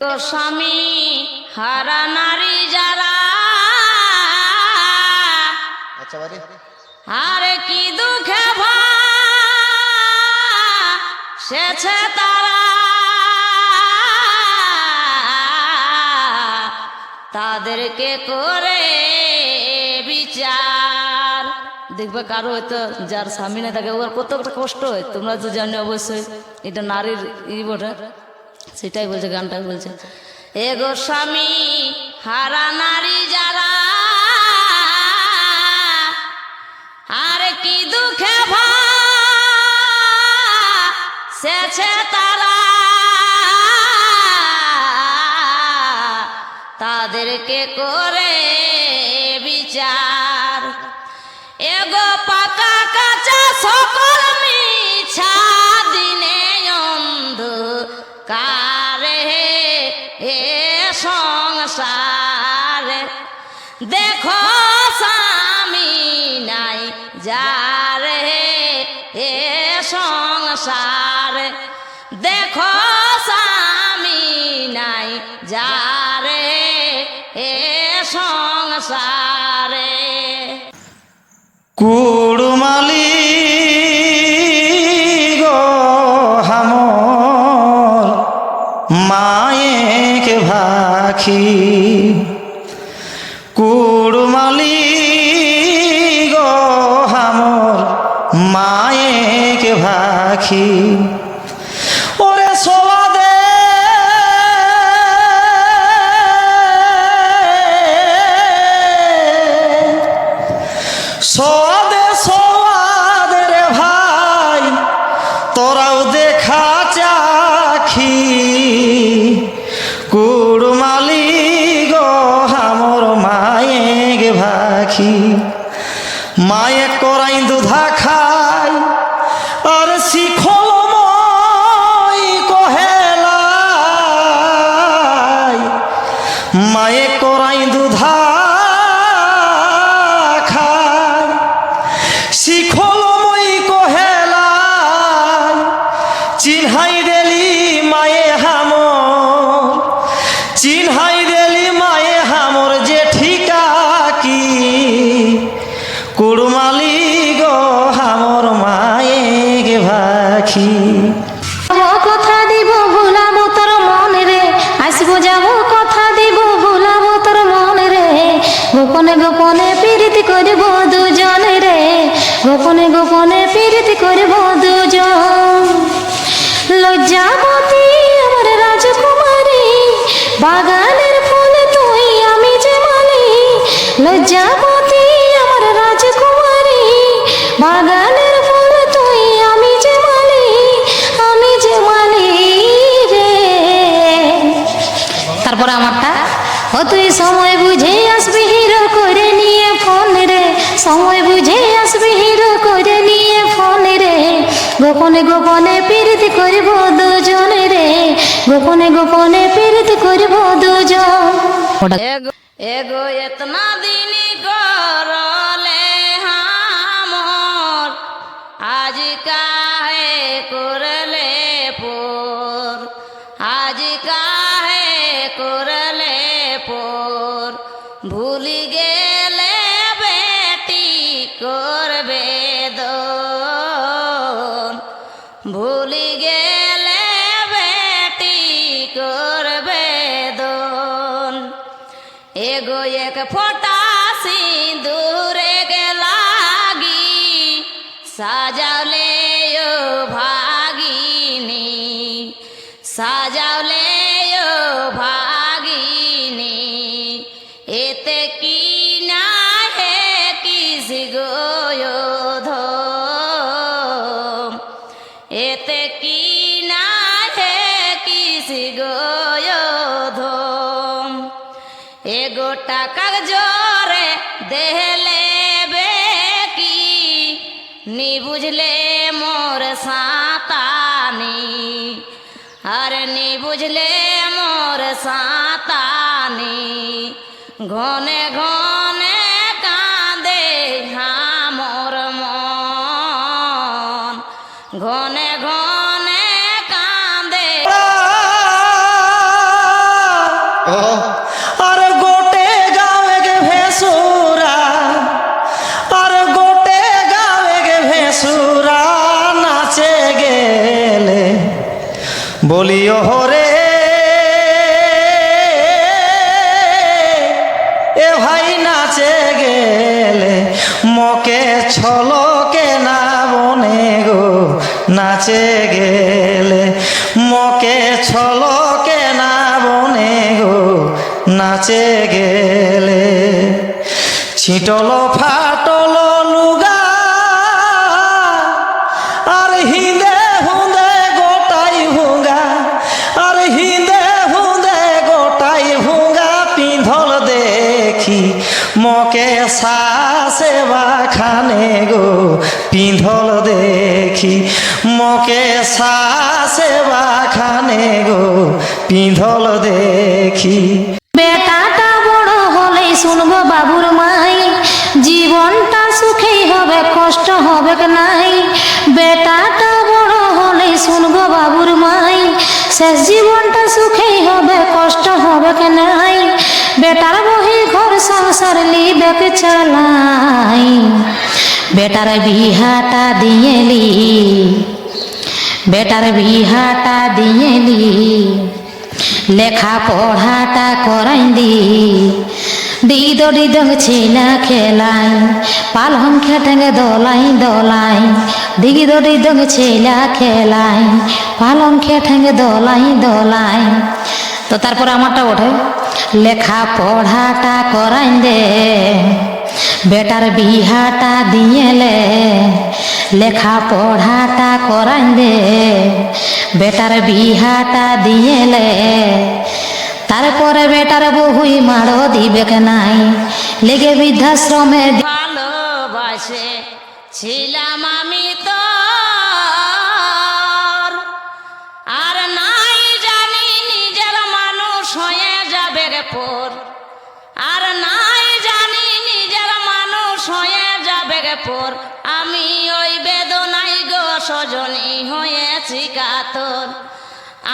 তো স্বামী হারা নারী যারা আচ্ছা আরে কি দুঃখে সেছে তারা। তাদেরকে করে বিচার। দেখবে কারও হয়তো যার স্বামী না থাকে ওর কত কষ্ট হয় তোমরা তো জানো অবশ্যই এটা নারীর ই বটে। সেটাই বলছে গানটা বলছে। এগো স্বামী, হারা নারী যারা, আর কি দুঃখে সেছে তারা? তাদেরকে করে বিচার। এগো পাকা কাঁচা সকল মিছা। কারে এ সংসার? দেখো স্বামী নাই, যার এ সংসার। দেখো স্বামী নাই, যার এ সংসারে। কুড়মালি ভাখি কুড়মালি গো হামর মায়েকে ভাখি মায়ে গোপনে গোপনে পীড়িত করিব দুজনে রে। গোপনে গোপনে পীড়িত করিব দুজন। এগো এগো এতনা দিন করলে হামর। আজ কাহে করলে ভুলি গেলে বেটি করবে দোন এগো এক ফোটা এগো টাকা জোরে দেহলে কি নি বুঝলে মোর সাঁতানি, আর নি বুঝলে মোর সাঁতানি। ঘনে ঘনে কাঁদে হামর মন, ঘনে ঘনে কাঁদে। আর নাচে গেলে মকে ছলকে না বনে গো, নাচে গেলে। ছিটল ফাটল লুগা আর হিন্দে হুন্দে গোটাই ভুঙ্গা আর হিন্দে হুন্দে গোটাই ভুঙ্গা পিঁধল দেখি মকে সাসে খানে গো, পিঁধল দেখি মকে সাসে খানে গো, পিঁধল দেখি। বেটাটা বড় হলে শুনব বাবুর মাই, জীবনটা সুখেই হবে, কষ্ট হবে নাই। বেটাটা বড় হলে শুনব বাবুর মাই শেষ জীবনটা সুখেই হবে, কষ্ট হবে নাই। বেটার বহি ঘর সংসার লিবেক চালাই। বেটার বিহাটা দিয়েলি, বেটার বিহাটা দিয়েলি লেখা পড়াটা করাই দি দিদ দিদং ছেলা খেলাই, পালং খেটেঙ্গে দলাই দলাই। দিদ দিদং ছেলা খেলাই, পালং খেটেঙ্গে দলাই দলাই। তো তারপর আমারটা ওঠে লেখা পড়াটা করাই দে বেটার বিহাটা দিয়েলে লেখা পড়াটা করাই দে। বেটার বিহাটা দিয়েলে, তারপরে বেটার বহুই মারো দিবে নাই। লেগে বৃদ্ধাশ্রমে ভালোবাসে, ছিলাম আমি পর আমি ওই বেদনাই গো সজনী হয়েছি কাতর।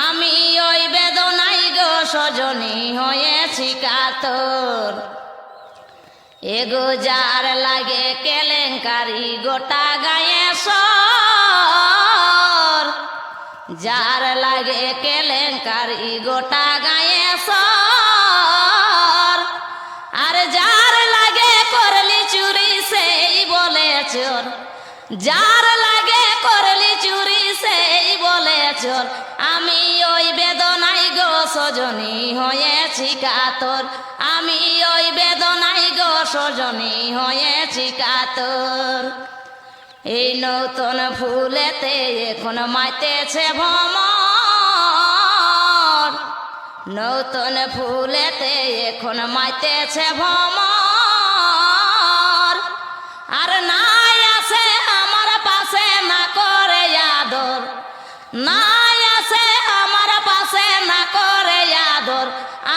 আমি ওই বেদনাই গো সজনী হয়েছি কাতর। এগো যার লাগে কেলেঙ্কারি গোটা গায়ে সর যার লাগে কেলেঙ্কারি গোটা গায়ে সর যার লাগে করলি চুরি, সেই বলে চোর আমি ওই বেদনাই গো সজনী হয়েছি কাতর। আমি ওই বেদনাই গো সজনী হয়েছি কাতর। এই নতুন ফুলেতে এখন মাইতেছে ভ্রমর। নতুন ফুলেতে এখন মাইতেছে ভ্রমর। আর নাই নাই আছে আমার পাশে, না করে আদর।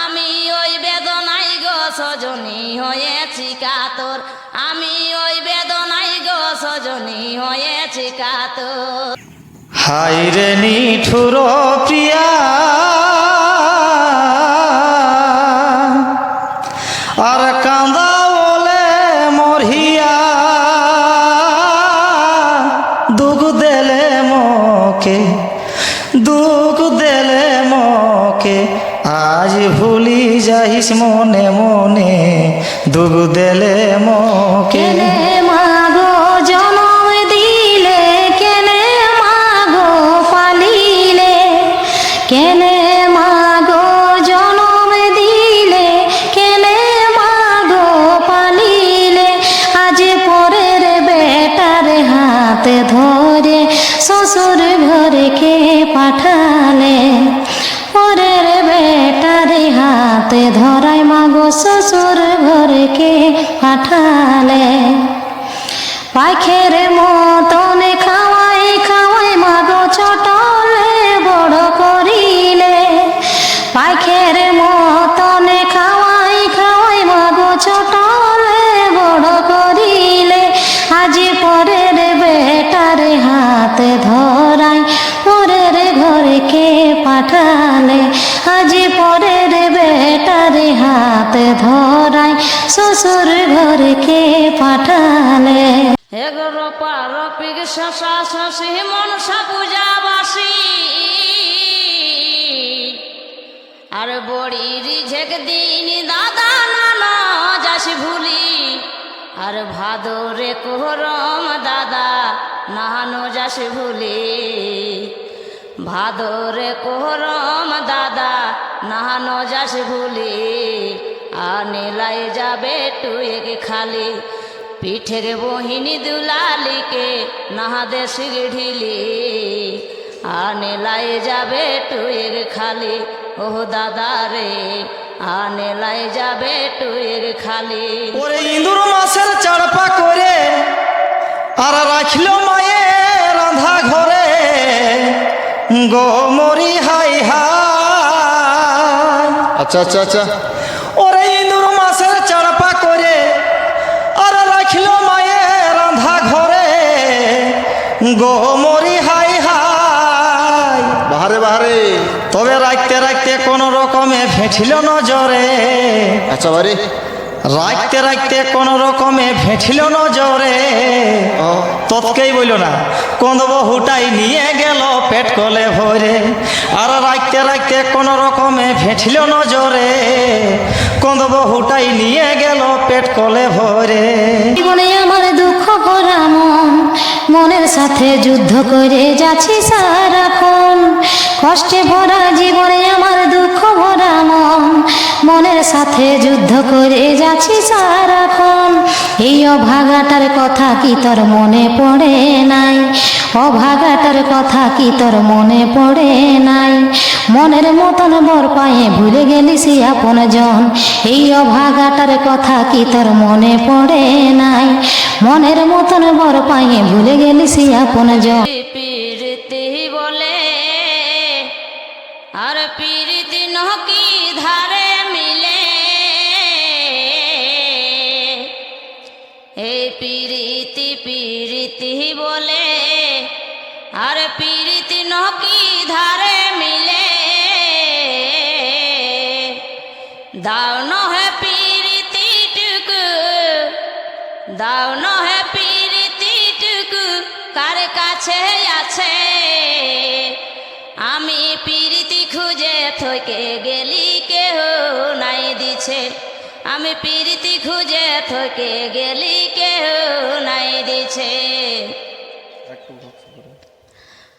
আমি ওই বেদনাই গো সজনী হয়েছি কাতর। আমি ওই বেদনাই গো সজনী হয়েছি কাতর। হাই রে নিঠুর প্রিয়া। আর কান্দা বলে মরিয়া দুঃখ দেলে মকে ভুলি যাইস মনে মনে দুঃখ দেলে মকে পাঠালে পাখের মতন খাওয়াই খাওয়াই মাগো ছোটলে বড় করিলে। পাখের মতন খাওয়াই খাওয়াই মাগো ছোটলে বড় করিলে। আজি পরের বেটার হাতে ধরাই, পরের ঘরকে পাঠালে। আজি পরের বেটা হাতে ধরাই শ্বশুর ঘরকে পাঠালে। এগারো পার পিগ শশা, শশী মনসা পূজা বাসি আর বড়ি রিঝেক দিন দাদা নানা যাসি ভুলি। আর ভাদরে কোহরম দাদা নাহানো যাসি ভুলি। ভাদরে কোহরম দাদা নাহানো যাসি ভুলি। আর নীলাই যাবে টুয়েকে খালি। পিঠে পিঠের বহিনী দুলালিকে নাহাদে সিগঢিলি আনে লাই যাবে টুয়ের খালি ওহ দাদা রে। আনে লাই যাবে টুয়ের খালি। ওরে ইঁদুর মাছের চাড়পা করে আর রাখিল মায়ে রাধা ঘরে। গো মরি হাই হাই। আচ্ছা আচ্ছা আচ্ছা। গো মরি হাই হাই। বাহারে বাহারে। তবে রাখতে রাখতে কোন রকমে ফেঁঠিল নজরে। আচ্ছা বাড়ি। রাখতে রাখতে কোন রকমে ফেঁঠিল নজরে। ও। তৎকেই বইল না কোন বহুটাই নিয়ে গেল পেট কলে ভরে। আর রাখতে রাখতে কোন রকমে ফেঁঠিল নজরে। কোন বহুটাই নিয়ে গেল পেট কলে ভরে। জীবনে আমার দুঃখ ভরা মন, মনের সাথে যুদ্ধ করে যাচ্ছি সারাক্ষণ। কষ্টে ভরা জীবনে আমার দুঃখ ভরা মন, মনের সাথে যুদ্ধ করে যাচ্ছি সারাক্ষণ। এই অভাগাটার কথা কি তোর মনে পড়ে নাই? অভাগাটার কথা কি তোর মনে পড়ে নাই? মনের মতন বর পায়ে ভুলে গেলি সে আপন জন। এই অভাগাটার কথা কি তোর মনে পড়ে নাই? মনের মতন বর পায়ে ভুলে গেলি সে আপন জন। থকে গেলি কেহ নাই দিছে। আমি প্রীতি খুঁজে থকে গেলি কেহ নাই দিছে।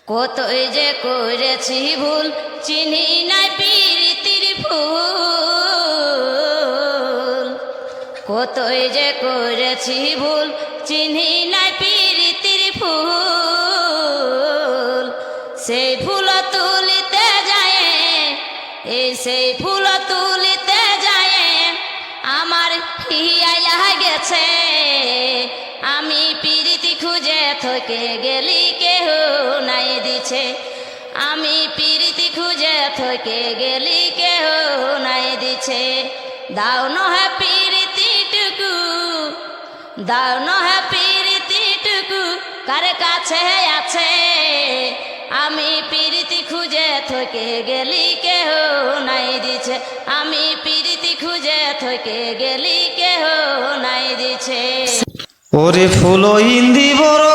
কতই যে করেছি ভুল, চিনি নাই প্রীতির ফুল। কতই যে করেছি ভুল, চিনি নাই সেই ফুল তুলিতে যায়, আমার হিয়াইলা গেছে আমি প্রীতি খুঁজে থকে গেলি, কেহ নাই দিছে। আমি প্রীতি খুঁজে থকে গেলি, কেহ নাই দিছে। দাও নহে প্রীতিটুকু, দাও নহে প্রীতিটুকু, কার কাছে আছে? আমি প্রীতি খুঁজে থকে গেলি কেহ নাই দিছে। আমি প্রীতি খুঁজে থকে গেলি কেহ নাই দিছে। ওরে ফুল ইন্দি বড়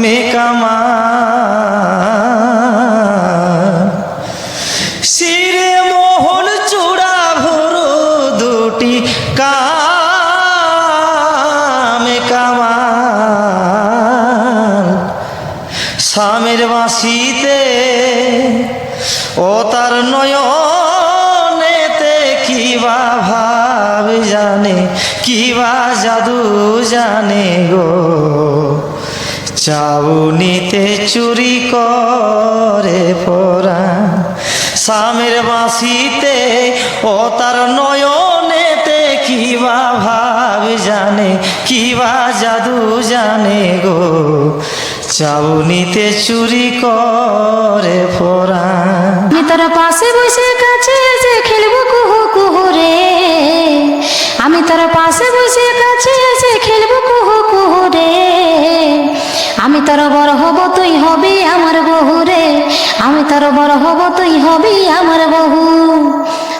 মেকামা শিরে মোহন চূড়া ভরো দুটি কামে কামাল। স্বামীর বাঁশিতে ও তার নয়নেতে কিবা ভাব জানে, কিবা জাদু জানে গো। চাউনিতে চুরি করে পরা স্বামীর বাঁশিতে ও তার নয়নেতে কিবা ভাব জানে, কিবা জাদু জানে গো। চাউনিতে চুরি করে পরা তোর বড় হব তুই হবি আমার বহু রে। আমি তোর বড় হব তুই হবি আমার বহু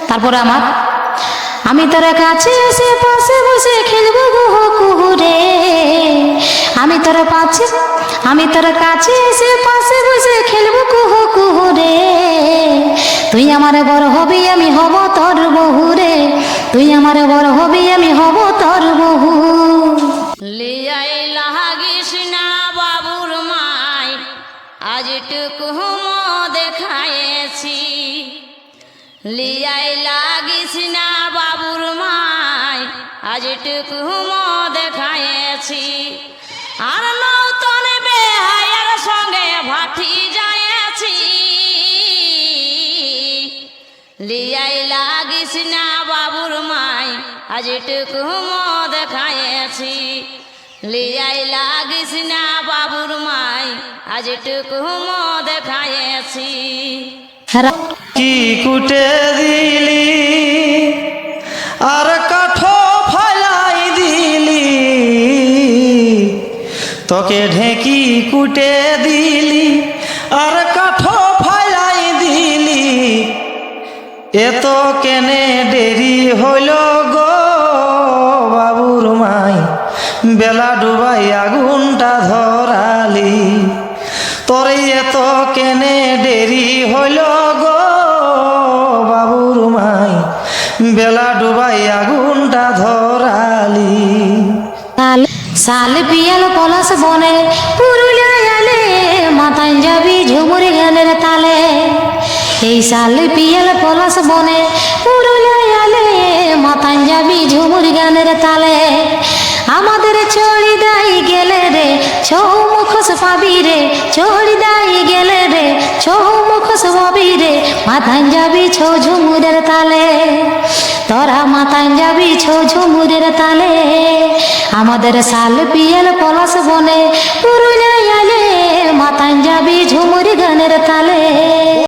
তারপরে আমার, আমি তোর কাছে এসে পাশে বসে খেলব কুহু কুহু রে আমি তোর পাশে, আমি তোর কাছে এসে পাশে বসে খেলব কুহু কুহু রে তুই আমার বড় হবি, আমি হব তোর বহু রে। তুই আমার বড় হবি, আমি হব তোর বহু লিয়াই লাগিস না বাবুর মাই, আজ টুকু দেখায়েছি আর নৌতন বেহায়ের সঙ্গে ভাটি যায়েছি লিয়াই লাগিস না বাবুর মাই, আজ টুকু দেখায়েছি লিয়াই লাগিস না বাবুর মাই, আজ টুকু দেখায়েছি কি কুটে দিলি? আর কাঠ ফালাই দিলি? তোকে ঢেকি কুটে দিলি, আর কাঠ ফালাই দিলি। এত কেনে দেরি হইল গো, বাবুর মাই। বেলা ডুবাই ধরালি তোরে এত কেনে দেরি হইল গো বাবুর মাই। বেলা ডুবাই আগুনটা ধরালি। সাল পিয়াল পলাশ বনে পুরুলিয়ায় আলে মাতায় যাবি ঝুমুর গানের তালে। এই সাল পিয়াল পলাশ বনে পুরুলিয়ায় আলে মাতায় যাবি ঝুমুর গানের তালে। আমাদের চড়ি দাই গেলে রে ছৌ মুখোশ পাবি রে চড়ি দাই গেলে রে ছৌ মুখোশ পাবি রে মাথায় যাবি ছৌ ঝুমুরের তালে। তোরা মাথায় যাবি ছৌ ঝুমুরের তালে। আমাদের সাল পিয়াল পলাশ বনে, পুরুলিয়ায় আলে মাথায় যাবি ঝুমুর গানের তালে।